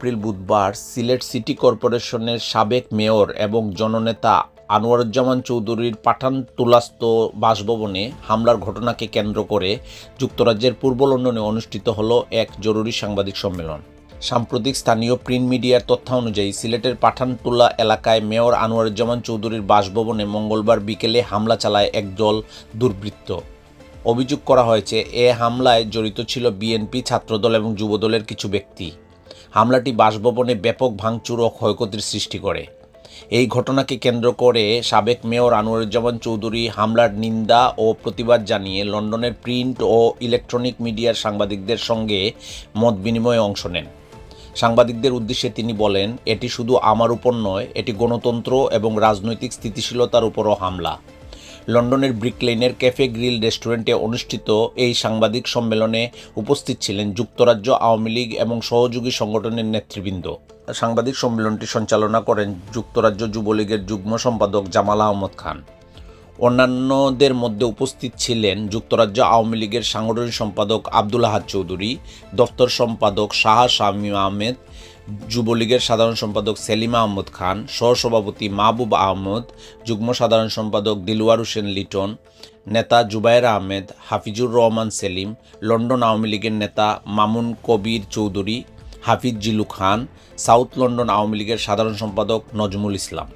April বুধবার Sylhet city কর্পোরেশনের সাবেক মেয়র এবং জননেতা আনোয়ারুজ্জামান চৌধুরীর পাঠানতুলাস্ত বাসভবনে হামলার ঘটনাকে কেন্দ্র করে যুক্তরাজ্যের পূর্ব লন্ডনে অনুষ্ঠিত হলো এক জরুরি সাংবাদিক সম্মেলন। সাম্প্রতিক স্থানীয় প্রিন্ট মিডিয়ার তথ্য অনুযায়ী সিলেটের পাঠানতুলা এলাকায় মেয়র আনোয়ারুজ্জামান চৌধুরীর বাসভবনে মঙ্গলবার বিকেলে হামলা চালায় একদল দুর্বৃত্ত। অভিযোগ করা হয়েছে, এ হামলায় জড়িত ছিল বিএনপি, ছাত্রদল এবং যুবদলের কিছু ব্যক্তি। হামলাটি বাসভবনে ব্যাপক ভাঙচুর ও ক্ষয়ক্ষতির সৃষ্টি করে। এই ঘটনাকে কেন্দ্র করে সাবেক মেয়র আনোয়ারুজ্জামান চৌধুরী হামলার নিন্দা ও প্রতিবাদ জানিয়ে লন্ডনের প্রিন্ট ও ইলেকট্রনিক মিডিয়ার সাংবাদিকদের সঙ্গে মত বিনিময়ে অংশ নেন। সাংবাদিকদের উদ্দেশ্যে তিনি বলেন, এটি শুধু আমার উপর নয়, এটি গণতন্ত্র এবং রাজনৈতিক স্থিতিশীলতার উপরও হামলা। লন্ডনের ব্রিকলেনের ক্যাফে গ্রিল রেস্টুরেন্টে অনুষ্ঠিত এই সাংবাদিক সম্মেলনে উপস্থিত ছিলেন যুক্তরাজ্য আওয়ামী লীগ এবং সহযোগী সংগঠনের নেতৃবৃন্দ। সাংবাদিক সম্মেলনটি সঞ্চালনা করেন যুক্তরাজ্য যুবলীগের যুগ্ম সম্পাদক জামাল আহমদ খান। অন্যান্যদের মধ্যে উপস্থিত ছিলেন যুক্তরাজ্য আওয়ামী লীগের সাংগঠনিক সম্পাদক আব্দুল আহাদ চৌধুরী দপ্তর সম্পাদক শাহ শামীম আহমেদ যুবলীগের সাধারণ সম্পাদক সেলিমা আহমদ খান, সহসভাপতি মাহবুব আহমদ, যুগ্ম সাধারণ সম্পাদক দিলওয়ার হোসেন লিটন, নেতা জুবায়ের আহমেদ, হাফিজুর রহমান সেলিম, লন্ডন আওয়ামী লীগের নেতা মামুন কবির চৌধুরী, হাফিজ জিলু খান, সাউথ লন্ডন আওয়ামী লীগের সাধারণ সম্পাদক নজমুল ইসলাম।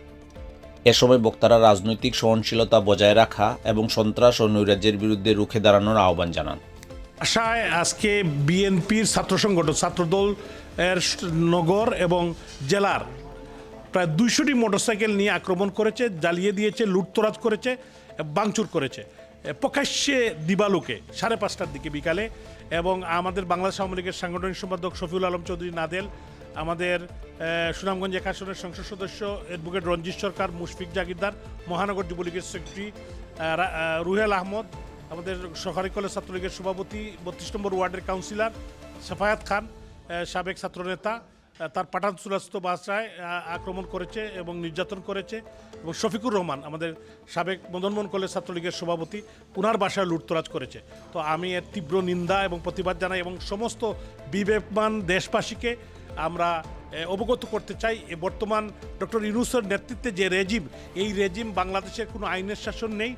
এ সময় বক্তারা রাজনৈতিক সহনশীলতা বজায় রাখা এবং সন্ত্রাস ও নৈরাজ্যের বিরুদ্ধে রুখে দাঁড়ানোর আহ্বান জানান। আশায় আজকে বিএনপির ছাত্র সংগঠন, ছাত্রদল এর নগর এবং জেলার প্রায় দুইশোটি মোটরসাইকেল নিয়ে আক্রমণ করেছে, জ্বালিয়ে দিয়েছে, লুটতরাজ করেছে, বাংচুর করেছে। প্রকাশ্যে দিবালুকে সাড়ে পাঁচটার দিকে বিকালে এবং আমাদের বাংলাদেশ আওয়ামী লীগের সাংগঠনিক সম্পাদক শফিউল আলম চৌধুরী নাদেল, আমাদের সুনামগঞ্জ এক আসনের সংসদ সদস্য অ্যাডভোকেট রঞ্জিত সরকার, মুশফিক জাগিরদার, মহানগর যুবলীগের সেক্রেটারি রুহেল আহমদ, আমাদের সরকারি কলেজ ছাত্রলীগের সভাপতি, বত্রিশ নম্বর ওয়ার্ডের কাউন্সিলর, সাফায়াত খান সাবেক ছাত্রনেতা তার পাঠান চূড়াস্ত বাসায় আক্রমণ করেছে এবং নির্যাতন করেছে। এবং শফিকুর রহমান, আমাদের সাবেক মদনমোহন কলেজ ছাত্রলীগের সভাপতি, পুনার বাসায় লুটতরাজ করেছে। তো আমি এর তীব্র নিন্দা এবং প্রতিবাদ জানাই এবং সমস্ত বিবেকমান দেশবাসীকে আমরা অবগত করতে চাই। বর্তমান ডক্টর ইউনুসের নেতৃত্বে যে রেজিম, এই রেজিম বাংলাদেশের কোনো আইনের শাসন নেই।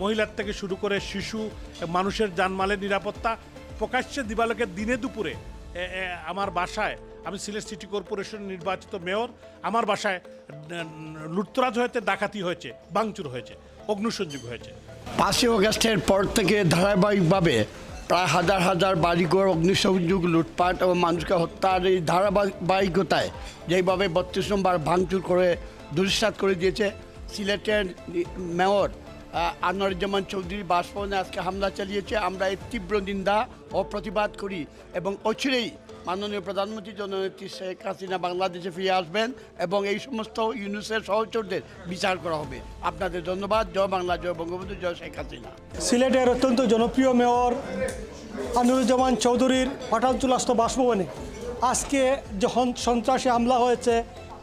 মহিলার থেকে শুরু করে শিশু, মানুষের জানমালের নিরাপত্তা, প্রকাশ্যে দিবালকের দিনে দুপুরে আমার বাসায়, আমি সিলেট সিটি কর্পোরেশন নির্বাচিত মেয়র, আমার বাসায় লুটতরাজ হয়েছে, ডাকাতি হয়েছে বাংচুর হয়েছে, অগ্নিসংযোগ হয়েছে। পাঁচই অগস্টের পর থেকে ধারাবাহিকভাবে প্রায় হাজার হাজার বাড়িঘর, অগ্নিসংযোগ, লুটপাট এবং মানুষকে হত্যার এই ধারাবাহিকতায় যেইভাবে বত্রিশ নম্বর ভাঙচুর করে দুরিশ্বাত করে দিয়েছে সিলেটের মেয়র। আনোয়ারুজ্জামান চৌধুরী বাসভবনে আজকে হামলা চালিয়েছে। আমরা এর তীব্র নিন্দা ও প্রতিবাদ করি এবং অচিরেই মাননীয় প্রধানমন্ত্রী জননেত্রী শেখ হাসিনা বাংলাদেশে ফিরে আসবেন এবং এই সমস্ত ইউনুসের সহচরদের বিচার করা হবে। আপনাদের ধন্যবাদ। জয় বাংলা, জয় বঙ্গবন্ধু, জয় শেখ হাসিনা। সিলেটের অত্যন্ত জনপ্রিয় মেয়র আনুরুজ্জামান চৌধুরীর হঠাৎচুলাস্ত বাসভবনে আজকে যখন সন্ত্রাসী হামলা হয়েছে,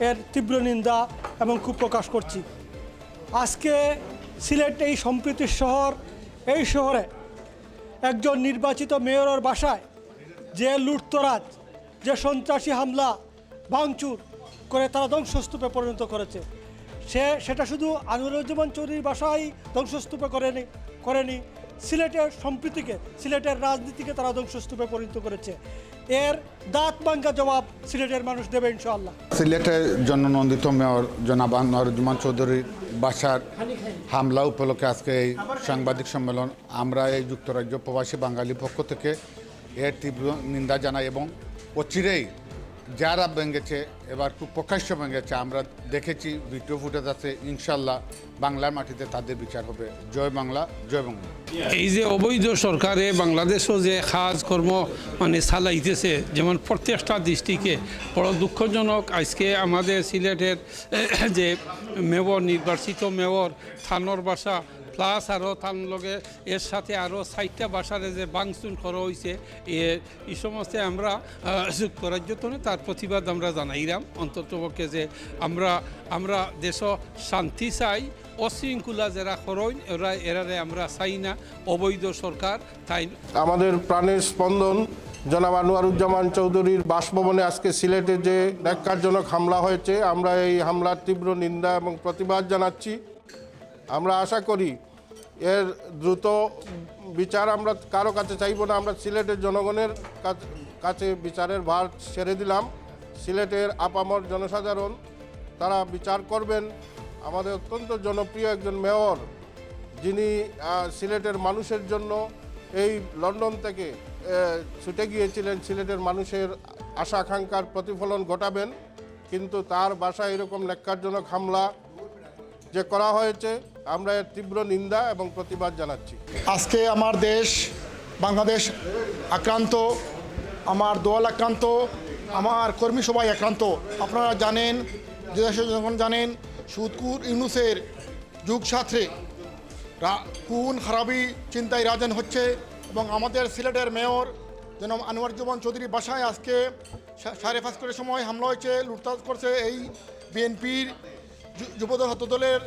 এর তীব্র নিন্দা এবং খুব প্রকাশ করছি। আজকে সিলেট এই সম্প্রীতির শহর, এই শহরে একজন নির্বাচিত মেয়রের বাসায় যে লুটতরাজ, যে সন্ত্রাসী হামলা, ভাঙচুর করে তারা ধ্বংসস্তূপে পরিণত করেছে। সে, সেটা শুধু আনুরুজ্জামান চৌধুরীর বাসায় ধ্বংসস্তূপে করেনি করেনি। সিলেটের সম্প্রীতিকে, সিলেটের রাজনীতিকে তারা ধ্বংসস্তূপে পরিণত করেছে। এর দাঁত ভাঙ্গা জবাব সিলেটের মানুষ দেবে ইনশাআল্লাহ। সিলেটের জননন্দিত মেয়র জনাব আনোয়ারুজ্জামান চৌধুরীর বাসার হামলা উপলক্ষে আজকে এই সাংবাদিক সম্মেলন আমরা এই যুক্তরাজ্য প্রবাসী বাঙালি পক্ষ থেকে এর তীব্র নিন্দা জানাই এবং অচিরেই যারা ভেঙেছে, এবার খুব প্রকাশ্য ভেঙেছে, আমরা দেখেছি ভিডিও ফুটেজ আছে, ইনশাল্লাহ বাংলার মাটিতে তাদের বিচার হবে। জয় বাংলা জয় বাংলা। এই যে অবৈধ সরকারে বাংলাদেশও যে কাজ কর্ম মানে চালাইতেছে, যেমন প্রত্যেকটা দৃষ্টিকে বড় দুঃখজনক, আজকে আমাদের সিলেটের, যে মেয়র, নির্বাচিত মেয়র, থানোর বাসা প্লাস আরও তার লগে এর সাথে আরও ষাটটা বাসারে যে বাংচুন করা হয়েছে এই সমস্ত আমরা আহ, যুক্তরাজ্যতনে তার প্রতিবাদ আমরা জানাইলাম। অন্ততপক্ষে যে আমরা আমরা দেশ শান্তি চাই অশৃঙ্খলা যারা করইন এরা এরারে আমরা চাই না অবৈধ সরকার তাই আমাদের প্রাণের স্পন্দন জনাব আনোয়ারুজ্জামান চৌধুরীর বাসভবনে আজকে সিলেটে যে ন্যাক্কারজনক হামলা হয়েছে আমরা এই হামলার তীব্র নিন্দা এবং প্রতিবাদ জানাচ্ছি। আমরা আশা করি এর দ্রুত বিচার আমরা কারও কাছে চাইব না। আমরা সিলেটের জনগণের কাছ- বিচারের ভার ছেড়ে দিলাম। সিলেটের আপামর জনসাধারণ, তারা বিচার করবেন। আমাদের অত্যন্ত জনপ্রিয় একজন মেয়র, যিনি সিলেটের মানুষের জন্য এই লন্ডন থেকে ছুটে গিয়েছিলেন। সিলেটের মানুষের আশা আকাঙ্ক্ষার প্রতিফলন ঘটাবেন। কিন্তু তার বাসায় এরকম ন্যাক্কারজনক হামলা যে করা হয়েছে, আমরা এর তীব্র নিন্দা এবং প্রতিবাদ জানাচ্ছি। আজকে আমার দেশ, বাংলাদেশ আক্রান্ত, আমার দোয়াল আক্রান্ত, আমার কর্মী সবাই আক্রান্ত। আপনারা জানেন যে জনগণ জানেন, সুদকুর ইউনুসের যুগ সাথে খুন, খারাপি চিন্তায় রাজন হচ্ছে এবং আমাদের সিলেটের মেয়র যেন আনোয়ারুজ্জামান চৌধুরী বাসায় আজকে সাড়ে পাঁচ করে সময় হামলা হয়েছে লুটতাজ করছে এই বিএনপির যুবদল হতদলের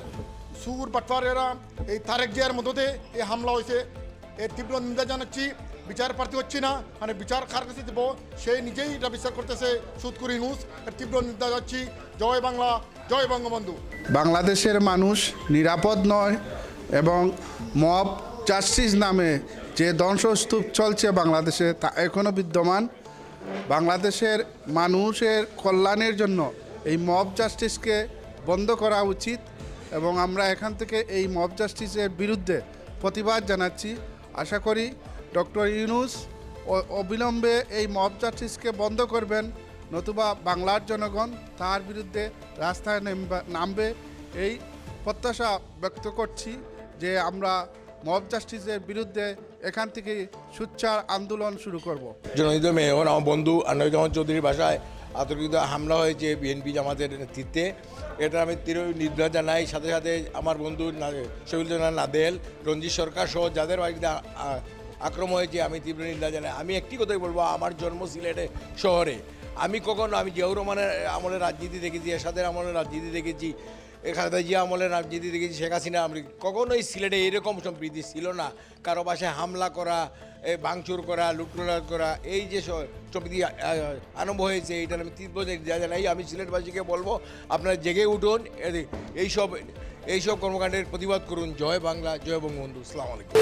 সুর পাটওয়ারেরা এই তারেক জিয়ার মধ্যে এই হামলা হয়েছে। এর তীব্র নিন্দা জানাচ্ছি। বিচার প্রার্থী হচ্ছে না মানে বিচার কার কাছে দেবো, সে নিজেই এটা বিচার করতেছে সুদকুরি নিউজ। এর তীব্র নিন্দা যাচ্ছি জয় বাংলা, জয় বঙ্গবন্ধু। বাংলাদেশের মানুষ নিরাপদ নয় এবং মব জাস্টিস নামে যে ধ্বংসস্তূপ চলছে বাংলাদেশে, তা এখনও বিদ্যমান। বাংলাদেশের মানুষের কল্যাণের জন্য এই মব জাস্টিসকে বন্ধ করা উচিত এবং আমরা এখান থেকে এই মব জাস্টিসের বিরুদ্ধে প্রতিবাদ জানাচ্ছি। আশা করি ডক্টর ইউনুস অবিলম্বে এই মব জাস্টিসকে বন্ধ করবেন, নতুবা বাংলার জনগণ তার বিরুদ্ধে রাস্তায় নামবে এই প্রত্যাশা ব্যক্ত করছি যে আমরা মব জাস্টিসের বিরুদ্ধে এখান থেকে সুচ্চার আন্দোলন শুরু করব। জনহিত মেয়র, আমার বন্ধু আনোয়ারুজ্জামান চৌধুরীর বাসায় আতঙ্কিত হামলা হয়েছে বিএনপি জামাতের নেতৃত্বে। এটা আমি তীর নির্দেশ জানাই। সাথে সাথে আমার বন্ধু শহীদ নাদেল, রঞ্জিত সরকার সহ যাদের বাড়িতে আক্রমণ হয়েছে, আমি তীব্র নিন্দা জানাই। আমি একটি কথাই বলব, আমার জন্ম সিলেটে শহরে। আমি কখনো, আমি জিয়াউর রহমানের আমলে রাজনীতি দেখেছি, এরশাদের আমলে রাজনীতি দেখেছি। খালেদা জিয়া আমলের রাজনীতি দেখেছি, শেখ হাসিনা আমি কখনোই সিলেটে এরকম সম্প্রীতি ছিল না। কারও বাসায় হামলা করা ভাঙচুর করা লুটতরাজ করা, এই যে সম্প্রীতি আরম্ভ হয়েছে এইটার আমি তীব্র জানাই আমি সিলেটবাসীকে বলব, আপনারা জেগে উঠুন এইসব এইসব কর্মকাণ্ডের প্রতিবাদ করুন। জয় বাংলা, জয় বঙ্গবন্ধু আসসালামু আলাইকুম।